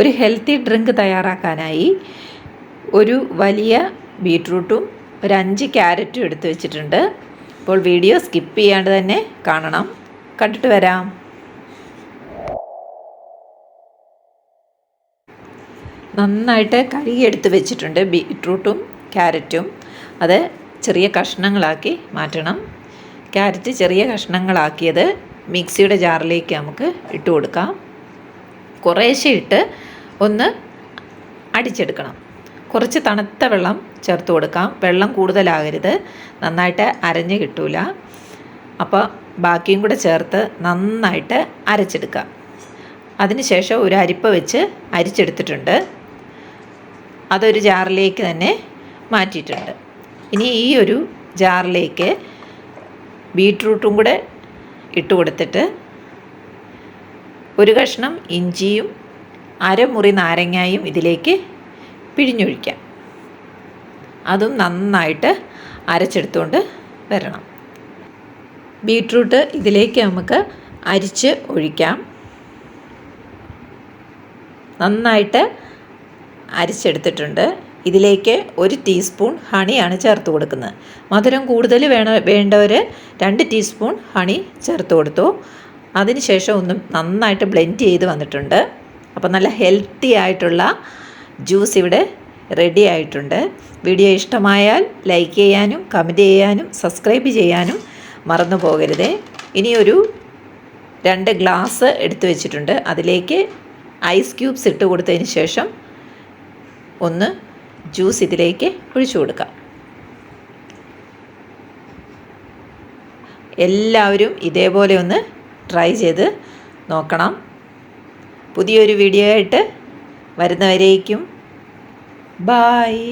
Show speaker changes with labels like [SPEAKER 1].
[SPEAKER 1] ഒരു healthy drink തയ്യാറാക്കാനായി ഒരു വലിയ ബീട്രൂട്ടും ഒരു അഞ്ച് ക്യാരറ്റും എടുത്തു വെച്ചിട്ടുണ്ട്. അപ്പോൾ വീഡിയോ സ്കിപ്പ് ചെയ്യാണ്ട് തന്നെ കാണണം. കണ്ടിട്ട് വരാം. നന്നായിട്ട് കഴുകിയെടുത്ത് വെച്ചിട്ടുണ്ട് ബീട്രൂട്ടും ക്യാരറ്റും. അത് ചെറിയ കഷ്ണങ്ങളാക്കി മാറ്റണം. ക്യാരറ്റ് ചെറിയ കഷ്ണങ്ങളാക്കിയത് മിക്സിയുടെ ജാറിലേക്ക് നമുക്ക് ഇട്ട് കൊടുക്കാം. കുറേശ്ശെ ഇട്ട് ഒന്ന് അടിച്ചെടുക്കണം. കുറച്ച് തണുത്ത വെള്ളം ചേർത്ത് കൊടുക്കാം. വെള്ളം കൂടുതലാകരുത്. നന്നായിട്ട് അരഞ്ഞ് കിട്ടൂല. അപ്പോൾ ബാക്കിയും കൂടെ ചേർത്ത് നന്നായിട്ട് അരച്ചെടുക്കാം അതിനുശേഷം ഒരു അരിപ്പ വെച്ച് അരിച്ചെടുത്തിട്ടുണ്ട്. അതൊരു ജാറിലേക്ക് തന്നെ മാറ്റിയിട്ടുണ്ട്. ഇനി ഈ ഒരു ജാറിലേക്ക് ബീട്രൂട്ടും കൂടെ ഇട്ട് കൊടുത്തിട്ട് ഒരു കഷ്ണം ഇഞ്ചിയും അരമുറി നാരങ്ങായും ഇതിലേക്ക് പിഴിഞ്ഞൊഴിക്കാം. അതും നന്നായിട്ട് അരച്ചെടുത്തുകൊണ്ട് വരണം. ബീട്രൂട്ട് ഇതിലേക്ക് നമുക്ക് അരിച്ച് ഒഴിക്കാം. നന്നായിട്ട് അരിച്ചെടുത്തിട്ടുണ്ട്. ഇതിലേക്ക് ഒരു ടീസ്പൂൺ ഹണിയാണ് ചേർത്ത് കൊടുക്കുന്നത്. മധുരം കൂടുതൽ വേണ വേണ്ടവർ രണ്ട് ടീസ്പൂൺ ഹണി ചേർത്ത് കൊടുത്തു. അതിനുശേഷം ഒന്നും നന്നായിട്ട് ബ്ലെൻഡ് ചെയ്ത് വന്നിട്ടുണ്ട്. അപ്പോൾ നല്ല ഹെൽത്തി ആയിട്ടുള്ള ജ്യൂസ് ഇവിടെ റെഡി ആയിട്ടുണ്ട്. വീഡിയോ ഇഷ്ടമായാൽ ലൈക്ക് ചെയ്യാനും കമന്റ് ചെയ്യാനും സബ്സ്ക്രൈബ് ചെയ്യാനും മറന്നു പോകരുതേ. ഇനിയൊരു രണ്ട് ഗ്ലാസ് എടുത്തു വെച്ചിട്ടുണ്ട്. അതിലേക്ക് ഐസ് ക്യൂബ്സ് ഇട്ട് കൊടുത്തതിന് ശേഷം ഒന്ന് ജ്യൂസ് ഇതിലേക്ക് ഒഴിച്ചു കൊടുക്കാം. എല്ലാവരും ഇതേപോലെ ഒന്ന് ട്രൈ ചെയ്ത് നോക്കണം. പുതിയൊരു വീഡിയോ ആയിട്ട് വരുന്നവരേക്കും. ബായ്